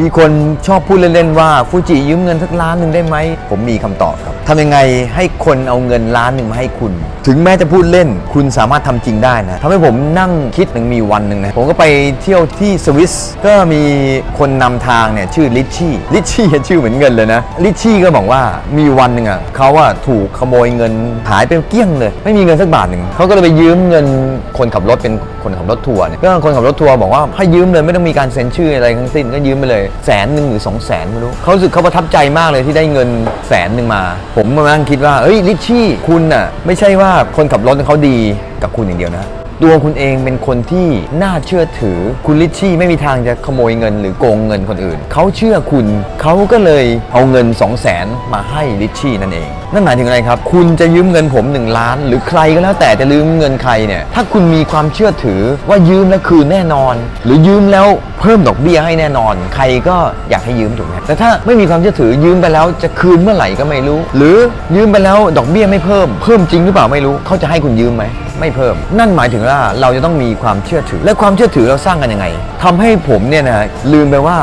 มีคนชอบพูดเล่นๆว่าฟูจิยืมเงินสักล้านหนึ่งได้ไหม ผมมีคำตอบครับทำยังไงให้คนเอาเงินล้านหนึ่งมาให้คุณ ถึงแม้จะพูดเล่น คุณสามารถทำจริงได้นะทำให้ผมนั่งคิดหนึ่งมีวันหนึ่งนะผมก็ไปเที่ยวที่สวิสก็มีคนนำทางเนี่ยชื่อลิชชี่ลิชชี่ชื่อเหมือนเงินเลยนะลิชชี่ก็บอกว่ามีวันหนึ่งอะเขาอะถูกขโมยเงินหายไปเกลี้ยงเลย ไม่มีเงินสักบาทหนึ่งเขาก็เลยไปยืมเงินคนขับรถเป็นคนขับรถทัวร์เนี่ยก็คนขับรถทัวร์บอกว่าให้ยืมเลยไม่ต้องมีการเซ็นชื่ออะไรทั้งสิ้นก็ยืมไปเลยแสนหนึ่งหรือสองแสนไม่รู้เขารู้สึกเขาประทับใจมากเลยที่ได้เงินแสนหนึ่งมา ผมมานั่งคิดว่าเอ้ยลิชชี่คุณน่ะไม่ใช่ว่าคนขับรถเขาดีกับคุณอย่างเดียวนะ ตัวคุณเองเป็นคนที่น่าเชื่อถือ คุณลิชชี่ไม่มีทางจะขโมยเงินหรือโกงเงินคนอื่น เขาเชื่อคุณ เขาก็เลยเอาเงิน 2 0 0แสนมาให้ลิชชี่นั่นเอง นั่นหมายถึงอะไรครับ คุณจะยืมเงินผม 1 ล้าน หรือใครก็แล้วแต่จะยืมเงินใครเนี่ย ถ้าคุณมีความเชื่อถือว่ายืมแล้วคืนแน่นอน หรือยืมแล้วเพิ่มดอกเบี้ยให้แน่นอน ใครก็อยากให้ยืมถูกไหมแต่ถ้าไม่มีความเชื่อถือยืมไปแล้วจะคืนเมื่อไหร่ก็ไม่รู้ หรือยืมไปแล้วดอกเบี้ยไม่เพิ่ม เพิ่มจริงหรือเปล่าไม่รู้ เขาจะให้คุณยืมไหมไม่เพิ่ม นั่นหมายถึงว่าเราจะต้องมีความเชื่อถือ และความเชื่อถือเราสร้างกันยังไงทำให้ผมเนี่ยนะลืมไปว่า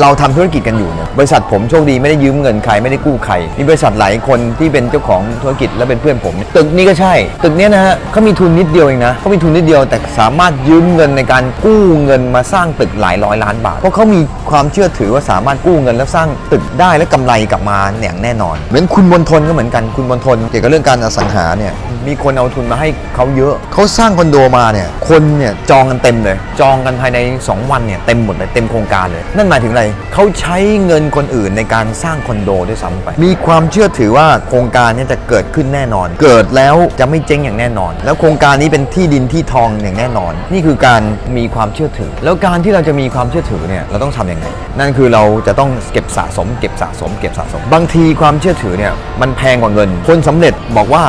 เราทำธุรกิจกันอยู่เนี่ยบริษัทผมโชคดีไม่ได้ยืมเงินใครไม่ได้กู้ใครมีบริษัทหลายคนที่เป็นเจ้าของธุรกิจและเป็นเพื่อนผม ตึกนี้ก็ใช่ ตึกเนี้ยนะฮะเขามีทุนนิดเดียวเองนะเขามีทุนนิดเดียวแต่สามารถยืมเงินในการกู้เงินมาสร้างตึกหลายร้อยล้านบาทเพราะเขามีความเชื่อถือว่าสามารถกู้เงินแล้วสร้างตึกได้และกำไรกลับมาอย่างแน่นอน เหมือนคุณมนทนก็เหมือนกันคุณมนทนเกี่ยวกับเรื่องการอสังหาเนี่ย มีคนเอาทุนมาให้เขาเยอะ เขาสร้างคอนโดมาเนี่ยคนเนี่ยจองกันเต็มเลย จองกันภายใน 2 วันเนี่ยเต็มหมดเลยเต็มโครงการเลย นั่นหมายถึงอะไรเขาใช้เงินคนอื่นในการสร้างคอนโดด้วยซ้ำไป มีความเชื่อถือว่าโครงการเนี้จะเกิดขึ้นแน่นอน เกิดแล้วจะไม่เจ๊งอย่างแน่นอน แล้วโครงการนี้เป็นที่ดินที่ทองอย่างแน่นอน นี่คือการมีความเชื่อถือ แล้วการที่เราจะมีความเชื่อถือเนี่ยเราต้องทำยังไงนั่นคือเราจะต้องเก็บสะสม เก็บสะสม เก็บสะสม บางทีความเชื่อถือเนี่ยมันแพงกว่าเงิน คนสำเร็จบอกว่า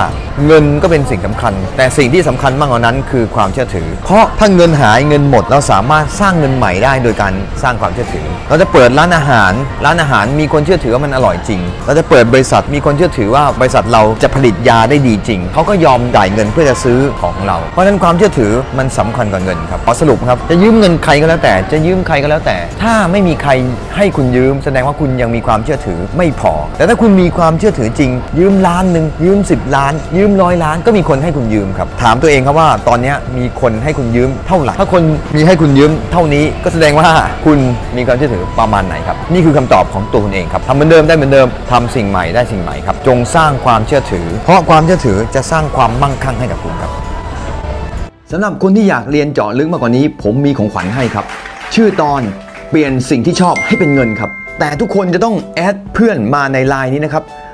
เงินก็็เป็นสิ่งสำคัญ แต่สิ่งที่สำคัญมากกว่านั้นคือความเชื่อถือ เพราะถ้าเงินหายเงินหมดเราสามารถสร้างเงินใหม่ได้โดยการสร้างความเชื่อถือ เราจะเปิดร้านอาหาร ร้านอาหารมีคนเชื่อถือว่ามันอร่อยจริง เราจะเปิดบริษัทมีคนเชื่อถือว่าบริษัทเราจะผลิตยาได้ดีจริงเขาก็ยอมจ่ายเงินเพื่อจะซื้อของเรา เพราะฉะนั้นความเชื่อถือมันสำคัญกว่าเงินครับขอสรุปครับจะยืมเงินใครก็แล้วแต่จะยืมใครก็แล้วแต่ ถ้าไม่มีใครให้คุณยืม แสดงว่าคุณยังมีความเชื่อถือไม่พอ แต่ถ้าคุณมีความเชื่อถือจริง ยืมล้านหนึ่งยืม 10 ล้าน ยืมร้อยล้านก็มีคนให้คุณยืมครับ ถามตัวเองครับว่าตอนเนี้ยมีคนให้คุณยืมเท่าไหร่ ถ้าคนมีให้คุณยืมเท่านี้ก็แสดงว่าคุณมีความเชื่อถือประมาณไหนครับ นี่คือคำตอบของตัวคุณเองครับทำเหมือนเดิมได้เหมือนเดิมทำสิ่งใหม่ได้สิ่งใหม่ครับ จงสร้างความเชื่อถือ เพราะความเชื่อถือจะสร้างความมั่งคั่งให้กับคุณครับสำหรับคนที่อยากเรียนเจาะลึกมากกว่านี้ ผมมีของขวัญให้ครับ ชื่อตอนเปลี่ยนสิ่งที่ชอบให้เป็นเงินครับ แต่ทุกคนจะต้องแอดเพื่อนมาในไลน์นี้นะครับ